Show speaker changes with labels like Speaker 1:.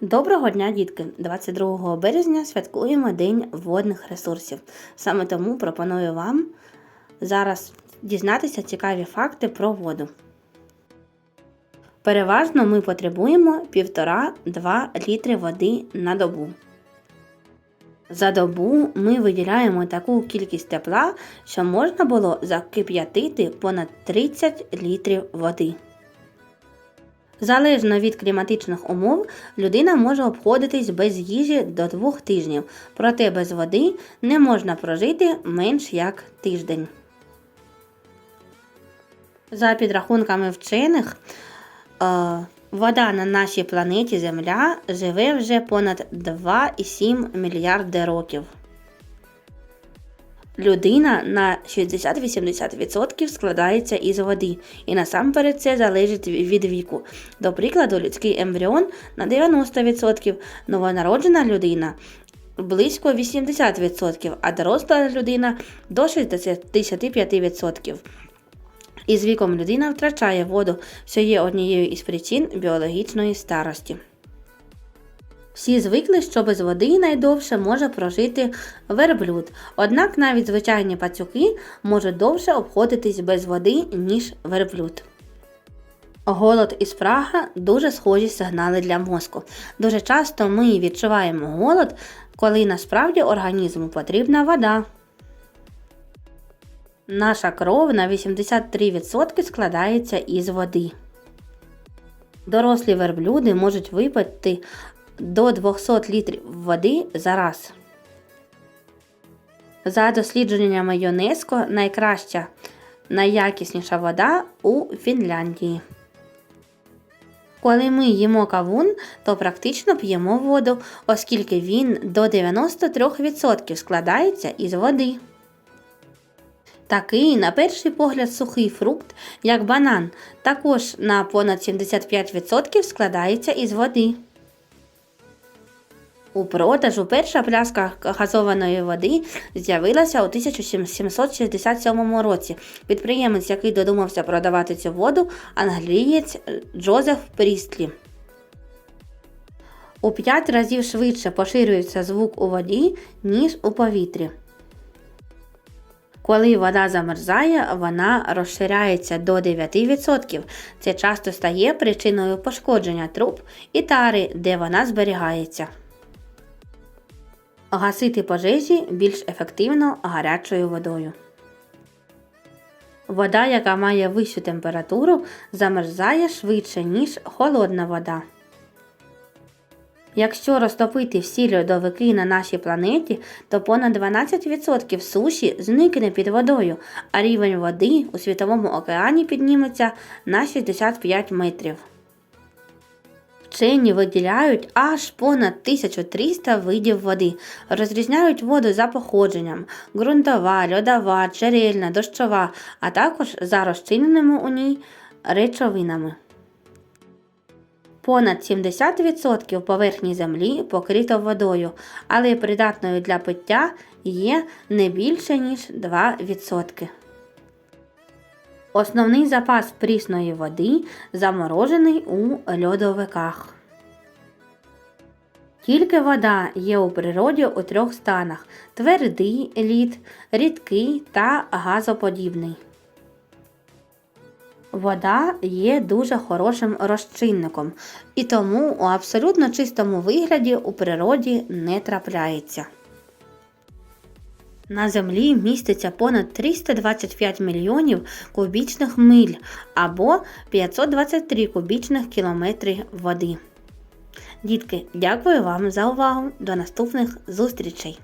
Speaker 1: Доброго дня, дітки! 22 березня святкуємо День водних ресурсів. Саме тому пропоную вам зараз дізнатися цікаві факти про воду. Переважно ми потребуємо 1,5-2 літри води на добу. За добу ми виділяємо таку кількість тепла, що можна було закип'ятити понад 30 літрів води. Залежно від кліматичних умов, людина може обходитись без їжі до двох тижнів, проте без води не можна прожити менш як тиждень. За підрахунками вчених, е, вода на нашій планеті Земля живе вже понад 2,7 мільярди років. Людина на 60-80% складається із води, і насамперед це залежить від віку. До прикладу, людський ембріон на 90%, новонароджена людина близько 80%, а доросла людина до 65%. І з віком людина втрачає воду, що є однією із причин біологічної старості. Всі звикли, що без води найдовше може прожити верблюд, однак навіть звичайні пацюки можуть довше обходитись без води, ніж верблюд. Голод і спрага дуже схожі сигнали для мозку. Дуже часто ми відчуваємо голод, коли насправді організму потрібна вода. Наша кров на 83% складається із води. Дорослі верблюди можуть випити до 200 літрів води за раз. За дослідженнями ЮНЕСКО найкраща, найякісніша вода у Фінляндії. Коли ми їмо кавун, то практично п'ємо воду, оскільки він до 93% складається із води. Такий, на перший погляд, сухий фрукт, як банан, також на понад 75% складається із води. У продажу перша пляшка газованої води з'явилася у 1767 році. Підприємець, який додумався продавати цю воду, англієць Джозеф Прістлі. У 5 разів швидше поширюється звук у воді, ніж у повітрі. Коли вода замерзає, вона розширяється до 9%. Це часто стає причиною пошкодження труб і тари, де вона зберігається. Гасити пожежі більш ефективно гарячою водою. Вода, яка має вищу температуру, замерзає швидше, ніж холодна вода. Якщо розтопити всі льодовики на нашій планеті, то понад 12% суші зникне під водою, а рівень води у Світовому океані підніметься на 65 метрів. Вчені виділяють аж понад 1300 видів води, розрізняють воду за походженням ґрунтова, льодова, джерельна, дощова, а також за розчиненими у ній речовинами. Понад 70% поверхні землі покрито водою, але придатною для пиття є не більше, ніж 2%. Основний запас прісної води заморожений у льодовиках. Тільки вода є у природі у трьох станах твердий лід, рідкий та газоподібний. Вода є дуже хорошим розчинником і тому у абсолютно чистому вигляді у природі не трапляється. На землі міститься понад 325 мільйонів кубічних миль або 523 кубічних кілометри води. Дітки, дякую вам за увагу. До наступних зустрічей!